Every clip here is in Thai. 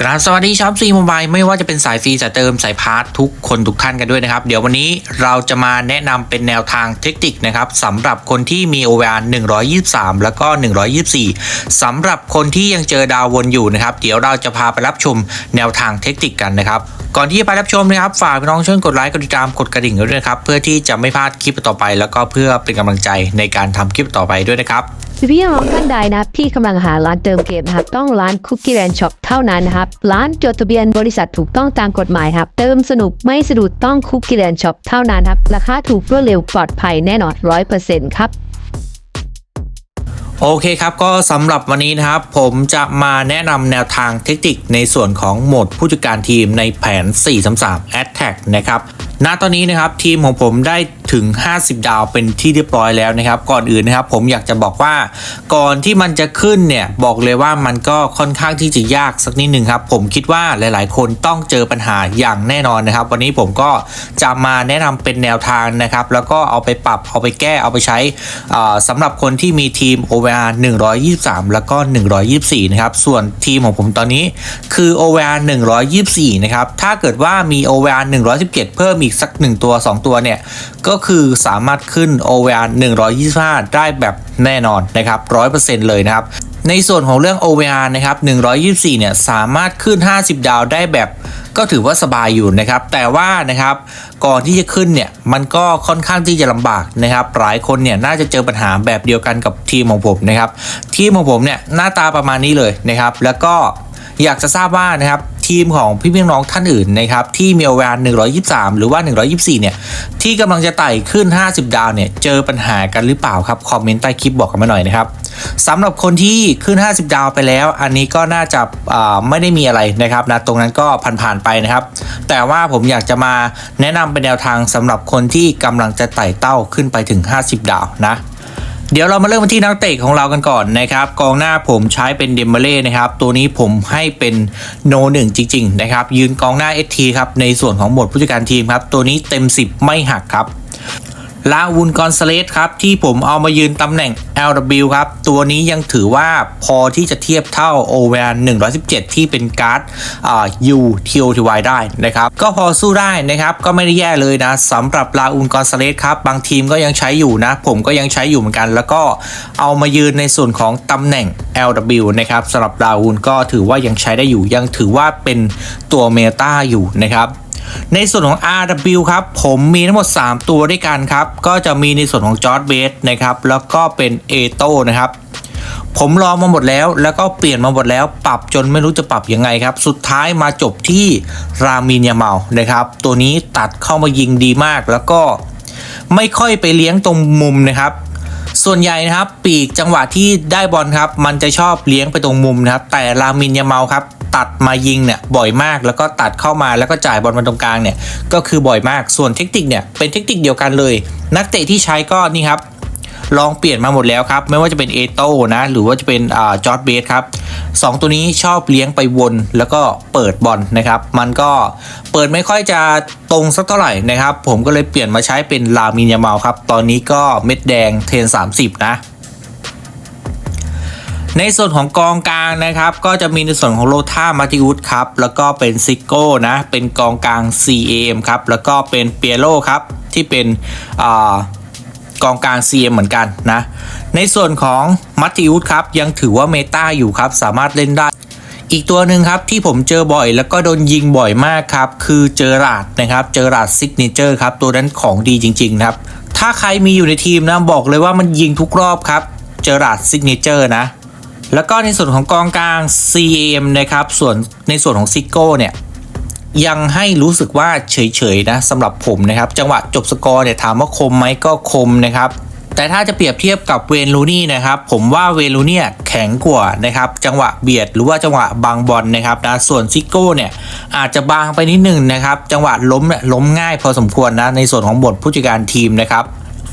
กราบสวัสดีชาวซีมบายไม่ว่าจะเป็นสายฟรีสายเติมสายพาร์ททุกคนทุกท่านกันด้วยนะครับ เดี๋ยววันนี้เราจะมาแนะนำเป็นแนวทางเทคนิคนะครับสำหรับคนที่มี OVR 123 แล้วก็ 124สำหรับคนที่ยังเจอดาววนอยู่นะครับ เดี๋ยวเราจะพาไปรับชมแนวทางเทคนิคกันนะครับ ก่อนที่จะไปรับชมนะครับฝากพี่น้องช่วยกดไลค์กดติดตามกดกระดิ่งด้วยนะครับเพื่อที่จะไม่พลาดคลิปต่อไป แล้วก็เพื่อเป็นกำลังใจในการทำคลิปต่อไปด้วยนะครับ พี่น้องท่านใดนะครับที่กำลังหาร้านเติมเกมนะครับต้องร้านคุกกี้แ n นช็อปเท่านั้นนะครับร้านจดทะเบียนบริษัทถูกต้องตามกฎหมายครับเติมสนุกไม่สะดุดต้องคุกกี้แ n นช็อปเท่านั้นครับราคาถูกรวดเร็วปลอดภัยแน่นอนร้อยเปอร์เซ็นต์ครับโอเคครับก็สำหรับวันนี้นะครับ ผมจะมาแนะนำแนวทางเทคนิคในส่วนของโหมดผู้จัดการทีมในแผน 433 Attack นะครับณตอนนี้นะครับทีมของผมได้ ถึง 50 ดาวเป็นที่เรียบร้อยแล้วนะครับ ก่อนอื่นนะครับ ผมอยากจะบอกว่าก่อนที่มันจะขึ้นเนี่ยบอกเลยว่ามันก็ค่อนข้างที่จะยากสักนิดหนึ่งครับ ผมคิดว่าหลาย ๆ คนต้องเจอปัญหาอย่างแน่นอนนะครับ วันนี้ผมก็จะมาแนะนำเป็นแนวทางนะครับ แล้วก็เอาไปปรับเอาไปแก้เอาไปใช้อ่าสำหรับคนที่มีทีม OVR 123 แล้วก็ 124 นะครับ ส่วนทีมของผมตอนนี้คือ OVR 124 นะครับ ถ้าเกิดว่ามี OVR 117 เพิ่มอีกสัก 1 ตัว 2 ตัวเนี่ย ก็คือสามารถขึ้น OVR 125 ได้แบบแน่นอนนะครับ 100%เลยนะครับ ในส่วนของเรื่อง OVR นะครับ 124 เนี่ยสามารถขึ้น 50 ดาวได้แบบก็ถือว่าสบายอยู่นะครับ แต่ว่านะครับก่อนที่จะขึ้นเนี่ยมันก็ค่อนข้างที่จะลำบากนะครับ หลายคนเนี่ยน่าจะเจอปัญหาแบบเดียวกันกับทีมของผมนะครับ ทีมของผมเนี่ยหน้าตาประมาณนี้เลยนะครับ แล้วก็อยากจะทราบว่านะครับ ทีมของพี่พี่น้องท่านอื่นนะครับที่มี OVR 123 หรือว่า 124 เนี่ยที่กำลังจะไต่ขึ้น 50 ดาวเนี่ยเจอปัญหากันหรือเปล่าครับคอมเมนต์ใต้คลิปบอกกันมาหน่อยนะครับสำหรับคนที่ขึ้น 50 ดาวไปแล้ว อันนี้ก็น่าจะาไม่ได้มีอะไรนะครับนะตรงนั้นก็ผ่านๆไปนะครับ แต่ว่าผมอยากจะมาแนะนำเป็นแนวทางสำหรับคนที่กำลังจะไต่เต้าขึ้นไปถึง 50 ดาวนะ เดี๋ยวเรามาเริ่มกันที่นักเตะของเรากันก่อนนะครับกองหน้าผมใช้เป็นเดมเบเล่นะครับตัวนี้ผมให้เป็นโนหนึ่งจริงๆนะครับยืนกองหน้าเอทีครับในส่วนของหมดผู้จัดการทีมครับตัวนี้เต็ม 10 ไม่หักครับ ลาวุนกอนซาเลสครับ ที่ผมเอามายืนตำแหน่ง LW ครับ ตัวนี้ยังถือว่าพอที่จะเทียบเท่า o v 1 117 ที่เป็นการ์ดอ่า U TOTY ได้นะครับ ก็พอสู้ได้นะครับ ก็ไม่ได้แย่เลยนะสำหรับลาอุนกอนซาเลสครับ บางทีมก็ยังใช้อยู่นะ ผมก็ยังใช้อยู่เหมือนกัน แล้วก็เอามายืนในส่วนของตำแหน่ง LW นะครับสำหรับลาอุนก็ถือว่ายังใช้ได้อยู่ ยังถือว่าเป็นตัวเมตาอยู่นะครับ ในส่วนของ RW ครับ ผมมีทั้งหมด 3 ตัวด้วยกันครับ ก็จะมีในส่วนของจอร์ดเบสนะครับ แล้วก็เป็นเอโตนะครับ ผมลองมาหมดแล้ว แล้วก็เปลี่ยนมาหมดแล้ว ปรับจนไม่รู้จะปรับยังไงครับ สุดท้ายมาจบที่รามินยาเมานะครับ ตัวนี้ตัดเข้ามายิงดีมาก แล้วก็ไม่ค่อยไปเลี้ยงตรงมุมนะครับส่วนใหญ่นะครับปีกจังหวะที่ได้บอลครับ มันจะชอบเลี้ยงไปตรงมุมนะครับ แต่รามินยาเมาครับ ตัดมายิงเนี่ยบ่อยมากแล้วก็ตัดเข้ามาแล้วก็จ่ายบอลมาตรงกลางเนี่ยก็คือบ่อยมากส่วนเทคนิคเนี่ยเป็นเทคนิคเดียวกันเลย นักเตะที่ใช้ก็นี่ครับลองเปลี่ยนมาหมดแล้วครับ ไม่ว่าจะเป็นเอโต้นะ หรือว่าจะเป็นจอร์ดเบสครับสองตัวนี้ชอบเลี้ยงไปวนแล้วก็เปิดบอลนะครับ มันก็เปิดไม่ค่อยจะตรงสักเท่าไหร่นะครับ ผมก็เลยเปลี่ยนมาใช้เป็นลามินยาเมาครับ ตอนนี้ก็เม็ดแดงเทน 30 นะ ในส่วนของกองกลางนะครับ ก็จะมีในส่วนของโลธามาติอุสครับ แล้วก็เป็นซิโก้นะ เป็นกองกลาง CAM ครับ แล้วก็เป็นเปียโรครับ ที่เป็นอกองกลาง CM เหมือนกันนะ ในส่วนของมัตติอุสครับ ยังถือว่าเมตาอยู่ครับ สามารถเล่นได้อีกตัวหนึ่งครับที่ผมเจอบ่อยแล้วก็โดนยิงบ่อยมากครับ คือเจอราดนะครับ เจอราดซิกเนเจอร์ครับ ตัวนั้นของดีจริงๆครับ ถ้าใครมีอยู่ในทีมนะ บอกเลยว่ามันยิงทุกรอบครับ เจอราดซิกเนเจอร์นะ แล้วก็ในส่วนของกองกลาง CM นะครับ ส่วนในส่วนของซิโก้เนี่ยยังให้รู้สึกว่าเฉยๆนะสำหรับผมนะครับ จังหวะจบสกอร์เนี่ยถามว่าคมไหมก็คมนะครับ แต่ถ้าจะเปรียบเทียบกับเวนลูนี่นะครับ ผมว่าเวนลูนี่แข็งกว่านะครับ จังหวะเบียดหรือว่าจังหวะบางบอลนะครับนะส่วนซิโก้เนี่ยอาจจะบางไปนิดหนึ่งนะครับ จังหวะล้มเนี่ยล้มง่ายพอสมควรนะในส่วนของบทผู้จัดการทีมนะครับ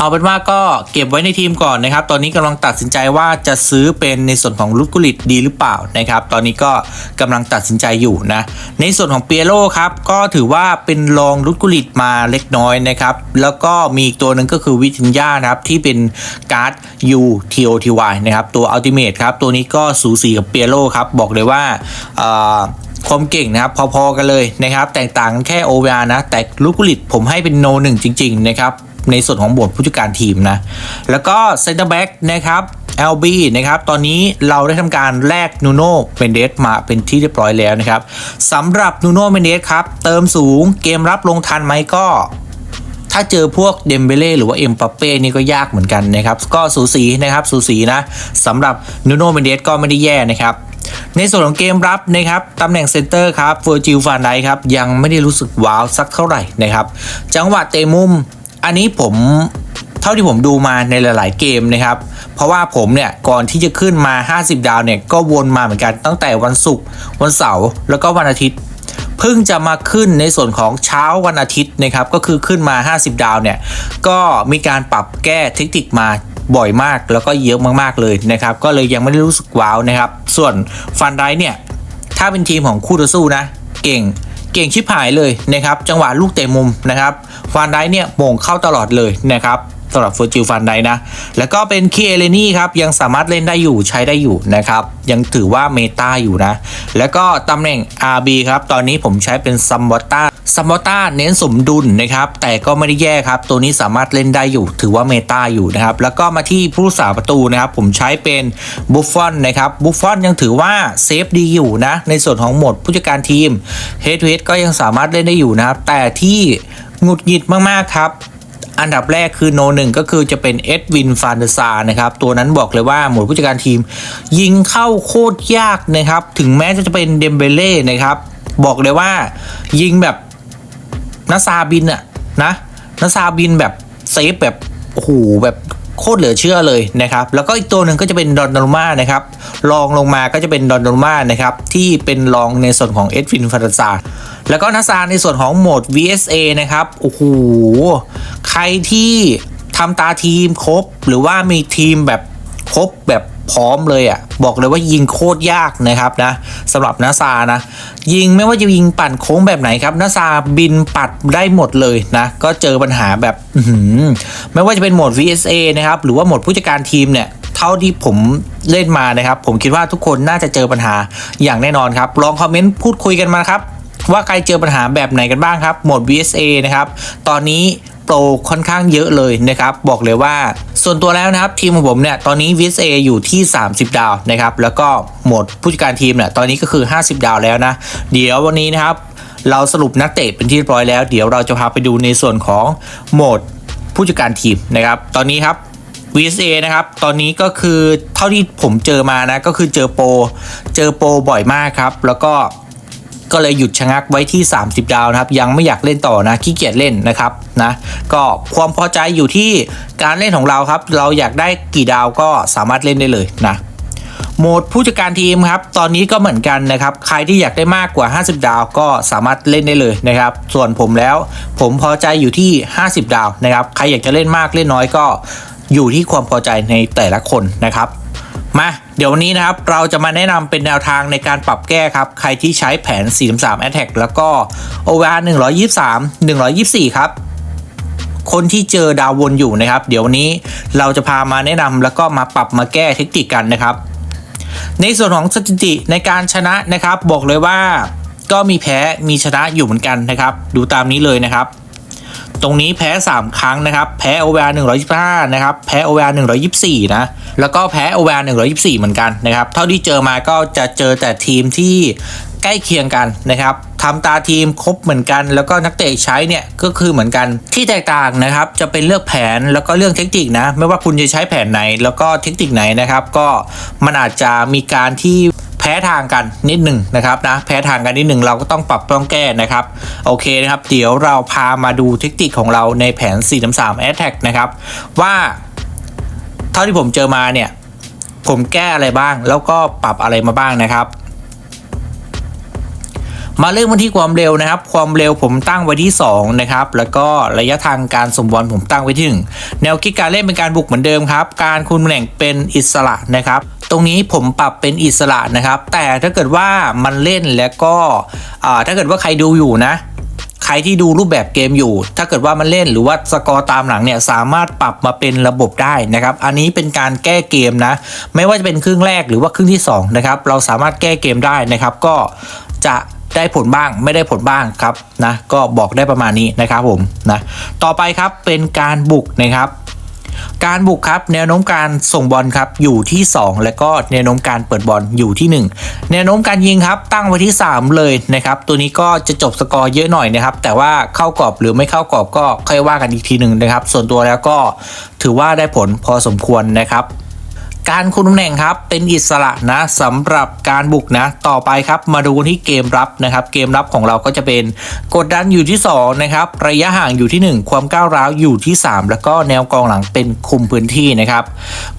เอาเป็นว่าก็เก็บไว้ในทีมก่อนนะครับ ตอนนี้กำลังตัดสินใจว่าจะซื้อเป็นในส่วนของลุกุลิตดีหรือเปล่านะครับ ตอนนี้ก็กำลังตัดสินใจอยู่นะ ในส่วนของเปียโรครับก็ถือว่าเป็นรองลุกุลิตมาเล็กน้อยนะครับ แล้วก็มีอีกตัวหนึ่งก็คือวิทินยานะครับที่เป็นการ์ด U TOTY นะครับตัวอัลติเมทครับตัวนี้ก็สูสีกับเปียโรครับบอกเลยว่าความเก่งนะครับพอๆกันเลยนะครับ แตกต่างกันแค่ OVR นะ แต่ลูกกุลิตผมให้เป็นโนหนึ่งจริง ๆ นะครับ ในส่วนของบทผู้จัดการทีมนะ แล้วก็เซนเตอร์แบ็กนะครับ LB นะครับ ตอนนี้เราได้ทำการแลกนูโน่เมนเดสมาเป็นที่เรียบร้อยแล้วนะครับสำหรับนูโน่เมนเดสครับ เติมสูงเกมรับลงทันไหมก็ถ้าเจอพวกเดมเบเล่หรือว่าเอ็มปาเป้นี่ก็ยากเหมือนกันนะครับ ก็สูสีนะครับสูสีนะสำหรับนูโน่เมนเดสก็ไม่ได้แย่นะครับ ในส่วนของเกมรับนะครับตำแหน่งเซนเตอร์ครับเฟอร์จิลฟานไดครับยังไม่ได้รู้สึกว้าวสักเท่าไหร่นะครับ จังหวะเตะมุม อันนี้ผมเท่าที่ผมดูมาในหลาย ๆ เกมนะครับ เพราะว่าผมเนี่ยก่อนที่จะขึ้นมา 50 ดาวเนี่ยก็วนมาเหมือนกันตั้งแต่วันศุกร์วันเสาร์แล้วก็วันอาทิตย์เพิ่งจะมาขึ้นในส่วนของเช้าวันอาทิตย์นะครับ ก็คือขึ้นมา 50 ดาวเนี่ย ก็มีการปรับแก้เทคนิคมาบ่อยมาก แล้วก็เยอะมากๆเลยนะครับ ก็เลยยังไม่ได้รู้สึกว้าวนะครับ ส่วนฟันไดเนี่ย ถ้าเป็นทีมของคู่ต่อสู้นะ เก่ง เก่งชิบหายเลยนะครับจังหวะลูกเตะมุมนะครับฟานไดเนี่ยโมงเข้าตลอดเลยนะครับ สำหรับฟูจิฟันไดนะ แล้วก็เป็นคีเอเลนี่ครับ ยังสามารถเล่นได้อยู่ใช้ได้อยู่นะครับ ยังถือว่าเมตาอยู่นะ แล้วก็ตำแหน่ง RB ครับ ตอนนี้ผมใช้เป็นซัมบอต้าซัมบอต้าเน้นสมดุลนะครับ แต่ก็ไม่ได้แย่ครับ ตัวนี้สามารถเล่นได้อยู่ ถือว่าเมตาอยู่นะครับ แล้วก็มาที่ผู้รักษาประตูนะครับ ผมใช้เป็นบุฟฟอนนะครับบุฟฟอนยังถือว่าเซฟดีอยู่นะ ในส่วนของโหมดผู้จัดการทีมเฮดเฮดก็ยังสามารถเล่นได้อยู่นะครับ แต่ที่หงุดหงิดมากๆครับ อันดับแรกคือโนหนึ่งก็คือจะเป็นเอ็ดวินฟานเดซานะครับ ตัวนั้นบอกเลยว่าหมดผู้จัดการทีม ยิงเข้าโคตรยากนะครับ ถึงแม้จะเป็นเดมเบเล่นะครับ บอกเลยว่ายิงแบบนาซาบินอะนะนาซาบินแบบเซฟแบบโอ้โหแบบ โคตรเหลือเชื่อเลยนะครับ แล้วก็อีกตัวหนึ่งก็จะเป็นดอนโดมานะครับรองลงมาก็จะเป็นดอนโดมานะครับที่เป็นรองในส่วนของเอ็ดวินฟานเดอร์ซาแล้วก็นาซาในส่วนของโหมด VSA นะครับโอ้โหใครที่ทำตาทีมครบ หรือว่ามีทีมแบบครบแบบ พร้อมเลยอะ่ะบอกเลยว่ายิงโคตรยากนะครับนะสำหรับนาซานะยิงไม่ว่าจะยิงปั่นโค้งแบบไหนครับนาซาบินปัดได้หมดเลยนะก็เจอปัญหาแบบไม่ว่าจะเป็นโหมด VSA นะครับหรือว่าโหมดผู้จัดการทีมเนี่ยเท่าที่ผมเล่นมานะครับ ผมคิดว่าทุกคนน่าจะเจอปัญหาอย่างแน่นอนครับลองคอมเมนต์พูดคุยกันมาครับว่าใครเจอปัญหาแบบไหนกันบ้างครับโหมด VSA นะครับตอนนี้ โปรค่อนข้างเยอะเลยนะครับบอกเลยว่า ส่วนตัวแล้วนะครับทีมของผมเนี่ยตอนนี้ VSA อยู่ที่ 30 ดาวนะครับแล้วก็หมดผู้จัดการทีมเนี่ยตอนนี้ก็คือ 50 ดาวแล้วนะ เดี๋ยววันนี้นะครับเราสรุปนักเตะเป็นที่เรียบร้อยแล้ว เดี๋ยวเราจะพาไปดูในส่วนของโหมดผู้จัดการทีมนะครับตอนนี้ครับ VSA นะครับ ตอนนี้ก็คือเท่าที่ผมเจอมานะ ก็คือเจอโปร เจอโปรบ่อยมากครับ แล้วก็ ก็เลยหยุดชะงักไว้ที่ 30 ดาวนะครับ ยังไม่อยากเล่นต่อนะขี้เกียจเล่นนะครับนะก็ความพอใจอยู่ที่การเล่นของเราครับ เราอยากได้กี่ดาวก็สามารถเล่นได้เลยนะโหมดผู้จัดการทีมครับ ตอนนี้ก็เหมือนกันนะครับ ใครที่อยากได้มากกว่า 50 ดาวก็สามารถเล่นได้เลยนะครับ ส่วนผมแล้วผมพอใจอยู่ที่ 50 ดาวนะครับ ใครอยากจะเล่นมากเล่นน้อยก็อยู่ที่ความพอใจในแต่ละคนนะครับ มา เดี๋ยววันนี้นะครับเราจะมาแนะนำเป็นแนวทางในการปรับแก้ครับ ใครที่ใช้แผน 4-3 Attack แล้วก็ OVR 123 124 ครับ คนที่เจอดาววนอยู่นะครับ เดี๋ยววันนี้เราจะพามาแนะนำแล้วก็มาปรับมาแก้เทคนิคกันนะครับ ในส่วนของสถิติในการชนะนะครับ บอกเลยว่าก็มีแพ้มีชนะอยู่เหมือนกันนะครับ ดูตามนี้เลยนะครับ ตรงนี้แพ้ 3 ครั้งนะครับ แพ้ OVR 125นะครับ แพ้ OVR 124นะ แล้วก็แพ้ OVR 124เหมือนกันนะครับ เท่าที่เจอมาก็จะเจอแต่ทีมที่ใกล้เคียงกันนะครับทำตาทีมครบเหมือนกัน แล้วก็นักเตะใช้เนี่ยก็คือเหมือนกันที่แตกต่างนะครับ จะเป็นเลือกแผนแล้วก็เรื่องเทคนิคนะ ไม่ว่าคุณจะใช้แผนไหน แล้วก็เทคนิคไหนนะครับ ก็มันอาจจะมีการที่ พ้ทางกันนิดหนึ่งนะครับนะแพ้ทางกันนิดหนึ่งเราก็ต้องปรับต้องแก้นะครับโอเคนะครับ เดี๋ยวเราพามาดูเทคนิคของเราในแผน4-3 Attack นะครับว่าเท่าที่ผมเจอมาเนี่ยผมแก้อะไรบ้างแล้วก็ปรับอะไรมาบ้างนะครับ มาเริ่มกันที่ความเร็วนะครับ ความเร็วผมตั้งไว้ที่ 2 นะครับ แล้วก็ระยะทางการสมบอลผมตั้งไว้ที่1แนวคิดการเล่นเป็นการบุกเหมือนเดิมครับ การคุมตำแหน่งเป็นอิสระนะครับตรงนี้ผมปรับเป็นอิสระนะครับ แต่ถ้าเกิดว่ามันเล่นแล้วก็ถ้าเกิดว่าใครดูอยู่นะ ใครที่ดูรูปแบบเกมอยู่ ถ้าเกิดว่ามันเล่นหรือว่าสกอร์ตามหลังเนี่ยสามารถปรับมาเป็นระบบได้นะครับ อันนี้เป็นการแก้เกมนะ ไม่ว่าจะเป็นครึ่งแรกหรือว่าครึ่งที่2นะครับเราสามารถแก้เกมได้นะครับ ก็จะ ได้ผลบ้างไม่ได้ผลบ้างครับนะก็บอกได้ประมาณนี้นะครับผมนะต่อไปครับเป็นการบุกนะครับการบุกครับแนวโน้มการส่งบอลครับอยู่ที่ 2 แล้วก็แนวโน้มการเปิดบอลอยู่ที่ 1 แนวโน้มการยิงครับตั้งไว้ที่ 3 เลยนะครับตัวนี้ก็จะจบสกอร์เยอะหน่อยนะครับแต่ว่าเข้ากรอบหรือไม่เข้ากรอบก็ค่อยว่ากันอีกทีหนึ่งนะครับส่วนตัวแล้วก็ถือว่าได้ผลพอสมควรนะครับ การคุมตำแหน่งครับเป็นอิสระนะสำหรับการบุกนะ ต่อไปครับมาดูที่เกมรับนะครับ เกมรับของเราก็จะเป็นกดดันอยู่ที่ 2 นะครับ ระยะห่างอยู่ที่ 1 ความก้าวร้าวอยู่ที่ 3 แล้วก็แนวกองหลังเป็นคุมพื้นที่นะครับ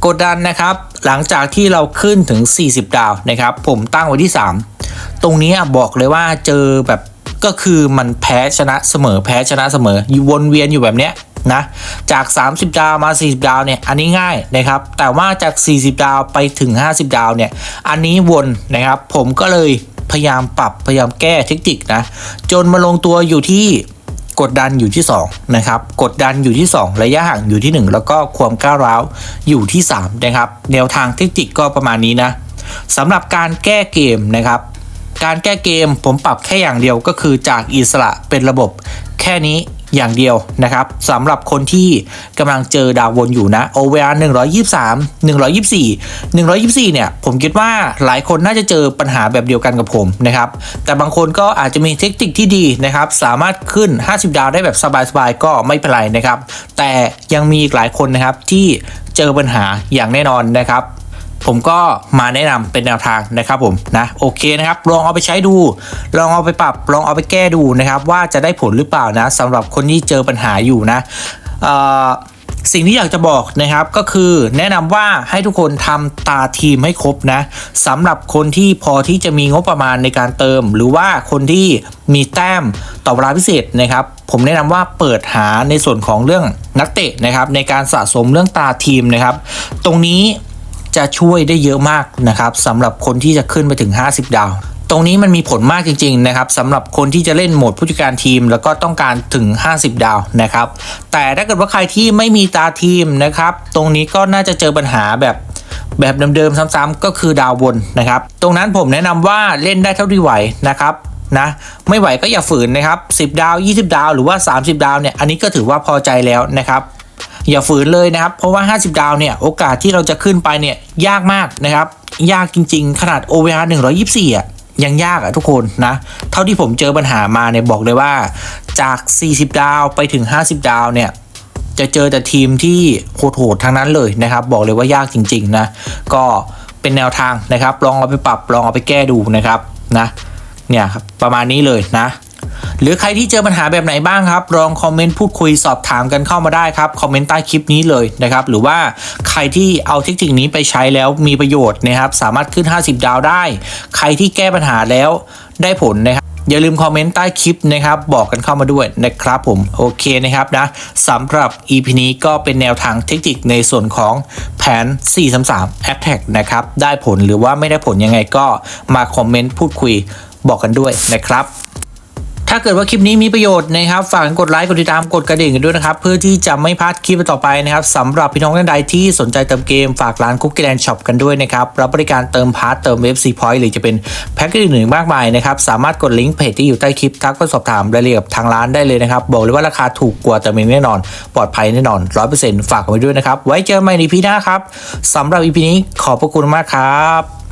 กดดันนะครับ หลังจากที่เราขึ้นถึง 40 ดาวนะครับ ผมตั้งไว้ที่ 3 ตรงนี้บอกเลยว่าเจอแบบก็คือมันแพ้ชนะเสมอแพ้ชนะเสมออยู่วนเวียนอยู่แบบเนี้ย นะจาก 30 ดาวมา 40 ดาวเนี่ยอันนี้ง่ายนะครับ แต่ว่าจาก 40 ดาวไปถึง 50 ดาวเนี่ยอันนี้วนนะครับ ผมก็เลยพยายามปรับพยายามแก้เทคนิคนะจนมาลงตัวอยู่ที่กดดันอยู่ที่ 2 นะครับ กดดันอยู่ที่ 2 ระยะห่างอยู่ที่ 1 แล้วก็ความก้าวร้าวอยู่ที่ 3 นะครับ แนวทางเทคนิคก็ประมาณนี้นะสำหรับการแก้เกมนะครับ การแก้เกมผมปรับแค่อย่างเดียวก็คือจากอิสระเป็นระบบแค่นี้ อย่างเดียวนะครับสำหรับคนที่กำลังเจอดาววนอยู่นะ OVR 123 124 124 เนี่ย ผมคิดว่าหลายคนน่าจะเจอปัญหาแบบเดียวกันกับผมนะครับ แต่บางคนก็อาจจะมีเทคนิคที่ดีนะครับ สามารถขึ้น 50 ดาวได้แบบสบายๆ ก็ไม่เป็นไรนะครับ แต่ยังมีอีกหลายคนนะครับที่เจอปัญหาอย่างแน่นอนนะครับ ผมก็มาแนะนำเป็นแนวทางนะครับผมนะโอเคนะครับลองเอาไปใช้ดู ลองเอาไปปรับลองเอาไปแก้ดูนะครับว่าจะได้ผลหรือเปล่านะสำหรับคนที่เจอปัญหาอยู่นะสิ่งที่อยากจะบอกนะครับก็คือแนะนำว่าให้ทุกคนทำตาทีมให้ครบนะสำหรับคนที่พอที่จะมีงบประมาณในการเติม หรือว่าคนที่มีแต้มต่อเวลาพิเศษนะครับ ผมแนะนำว่าเปิดหาในส่วนของเรื่องนักเตะนะครับในการสะสมเรื่องตาทีมนะครับ ตรงนี้ จะช่วยได้เยอะมากนะครับสำหรับคนที่จะขึ้นไปถึง 50 ดาวตรงนี้มันมีผลมากจริงๆนะครับสำหรับคนที่จะเล่นโหมดผู้จัดการทีม แล้วก็ต้องการถึง 50 ดาวนะครับ แต่ถ้าเกิดว่าใครที่ไม่มีตาทีมนะครับ ตรงนี้ก็น่าจะเจอปัญหาแบบแบบเดิมๆซ้ำๆก็คือดาววนนะครับ ตรงนั้นผมแนะนำว่าเล่นได้เท่าที่ไหวนะครับนะไม่ไหวก็อย่าฝืนนะครับ 10 ดาว 20 ดาว หรือว่า 30 ดาวเนี่ยอันนี้ก็ถือว่าพอใจแล้วนะครับ อย่าฝืนเลยนะครับ เพราะว่า 50 ดาวเนี่ย โอกาสที่เราจะขึ้นไปเนี่ย ยากมากนะครับ ยากจริง ๆ ขนาด OVR 124อะยังยากอะทุกคนนะ เท่าที่ผมเจอปัญหามาเนี่ยบอกเลยว่าจาก 40 ดาวไปถึง 50 ดาวเนี่ยจะเจอแต่ทีมที่โหดๆทั้งนั้นเลยนะครับ บอกเลยว่ายากจริง ๆ นะ ก็เป็นแนวทางนะครับ ลองเอาไปปรับลองเอาไปแก้ดูนะครับนะเนี่ยครับประมาณนี้เลยนะ หรือใครที่เจอปัญหาแบบไหนบ้างครับลองคอมเมนต์พูดคุยสอบถามกันเข้ามาได้ครับคอมเมนต์ใต้คลิปนี้เลยนะครับหรือว่าใครที่เอาเทคนิคนี้ไปใช้แล้วมีประโยชน์นะครับสามารถขึ้น 50 ดาวได้ ใครที่แก้ปัญหาแล้วได้ผลนะครับอย่าลืมคอมเมนต์ใต้คลิปนะครับ บอกกันเข้ามาด้วยนะครับผม โอเคนะครับนะสำหรับ EP นี้ก็เป็นแนวทางเทคนิคในส่วนของแผน 433 Attack นะครับ ได้ผลหรือว่าไม่ได้ผลยังไงก็มาคอมเมนต์พูดคุยบอกกันด้วยนะครับ ถ้าเกิดว่าคลิปนี้มีประโยชน์นะครับ ฝากกดไลค์กดติดตามกดกระดิ่งกันด้วยนะครับ เพื่อที่จะไม่พลาดคลิปต่อไปนะครับสำหรับพี่น้องท่านใดที่สนใจเติมเกมฝากร้านคุกกี้แลนด์ช็อปกันด้วยนะครับ รับบริการเติมพาร์ทเติมเว็บซีพอยต์หรือจะเป็นแพ็กเกจอื่นๆมากมายนะครับ สามารถกดลิงก์เพจที่อยู่ใต้คลิปทักไปสอบถามรายละเอียดทางร้านได้เลยนะครับ บอกเลยว่าราคาถูกกว่าแต่มีแน่นอน ปลอดภัยแน่นอนร้อยเปอร์เซ็นต์ฝากไว้ด้วยนะครับไว้เจอกันใหม่ในพีหน้าครับสำหรับอีพีนี้ขอบพระคุณมากครับ